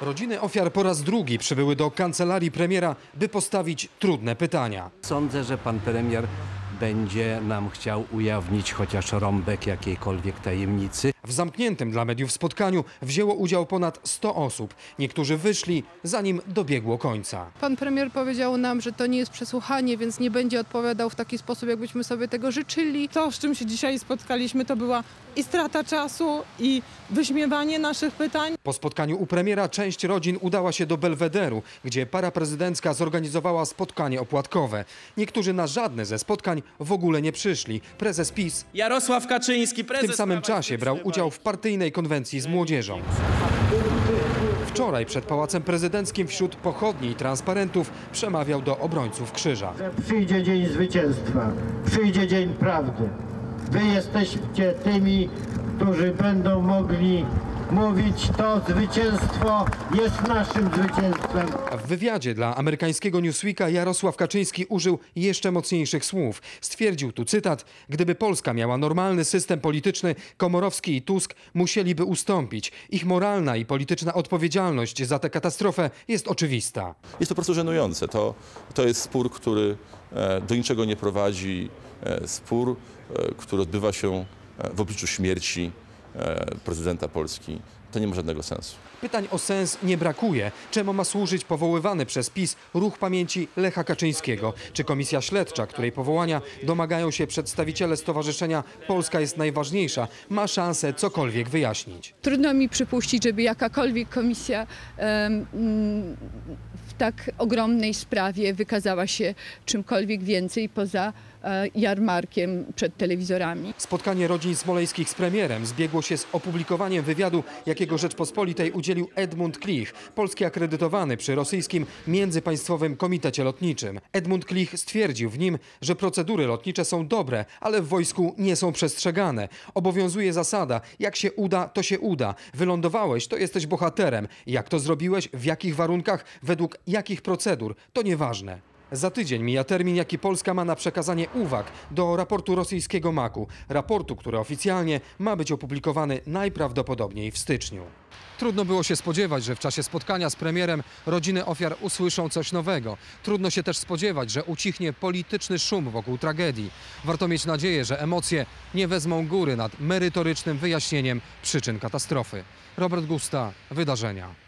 Rodziny ofiar po raz drugi przybyły do kancelarii premiera, by postawić trudne pytania. Sądzę, że pan premier będzie nam chciał ujawnić chociaż rąbek jakiejkolwiek tajemnicy. W zamkniętym dla mediów spotkaniu wzięło udział ponad 100 osób. Niektórzy wyszli, zanim dobiegło końca. Pan premier powiedział nam, że to nie jest przesłuchanie, więc nie będzie odpowiadał w taki sposób, jakbyśmy sobie tego życzyli. To, z czym się dzisiaj spotkaliśmy, to była i strata czasu, i wyśmiewanie naszych pytań. Po spotkaniu u premiera część rodzin udała się do Belwederu, gdzie para prezydencka zorganizowała spotkanie opłatkowe. Niektórzy na żadne ze spotkań w ogóle nie przyszli. Prezes PiS Jarosław Kaczyński, w prezes tym samym czasie brał udział w partyjnej konwencji z młodzieżą. Wczoraj przed Pałacem Prezydenckim wśród pochodni i transparentów przemawiał do obrońców krzyża. przyjdzie dzień zwycięstwa, przyjdzie dzień prawdy. Wy jesteście tymi, którzy będą mogli mówić, to zwycięstwo jest naszym zwycięstwem. W wywiadzie dla amerykańskiego Newsweeka Jarosław Kaczyński użył jeszcze mocniejszych słów. Stwierdził tu cytat: Gdyby Polska miała normalny system polityczny, Komorowski i Tusk musieliby ustąpić. Ich moralna i polityczna odpowiedzialność za tę katastrofę jest oczywista. Jest to po prostu żenujące. To, to jest spór, który e, do niczego nie prowadzi. E, Spór, e, który odbywa się w obliczu śmierci prezydenta Polski. To nie ma żadnego sensu. Pytań o sens nie brakuje. Czemu ma służyć powoływany przez PiS ruch pamięci Lecha Kaczyńskiego? Czy komisja śledcza, której powołania domagają się przedstawiciele Stowarzyszenia Polska jest najważniejsza, ma szansę cokolwiek wyjaśnić? Trudno mi przypuścić, żeby jakakolwiek komisja w tak ogromnej sprawie wykazała się czymkolwiek więcej poza e, jarmarkiem przed telewizorami. Spotkanie rodzin smoleńskich z premierem zbiegło się z opublikowaniem wywiadu, jakiego Rzeczpospolitej udzielił Edmund Klich, polski akredytowany przy rosyjskim Międzypaństwowym Komitecie Lotniczym. Edmund Klich stwierdził w nim, że procedury lotnicze są dobre, ale w wojsku nie są przestrzegane. Obowiązuje zasada, jak się uda, to się uda. Wylądowałeś, to jesteś bohaterem. Jak to zrobiłeś, w jakich warunkach, według jakich procedur, to nieważne. Za tydzień mija termin, jaki Polska ma na przekazanie uwag do raportu rosyjskiego MAK-u. Raportu, który oficjalnie ma być opublikowany najprawdopodobniej w styczniu. Trudno było się spodziewać, że w czasie spotkania z premierem rodziny ofiar usłyszą coś nowego. Trudno się też spodziewać, że ucichnie polityczny szum wokół tragedii. Warto mieć nadzieję, że emocje nie wezmą góry nad merytorycznym wyjaśnieniem przyczyn katastrofy. Robert Gusta, Wydarzenia.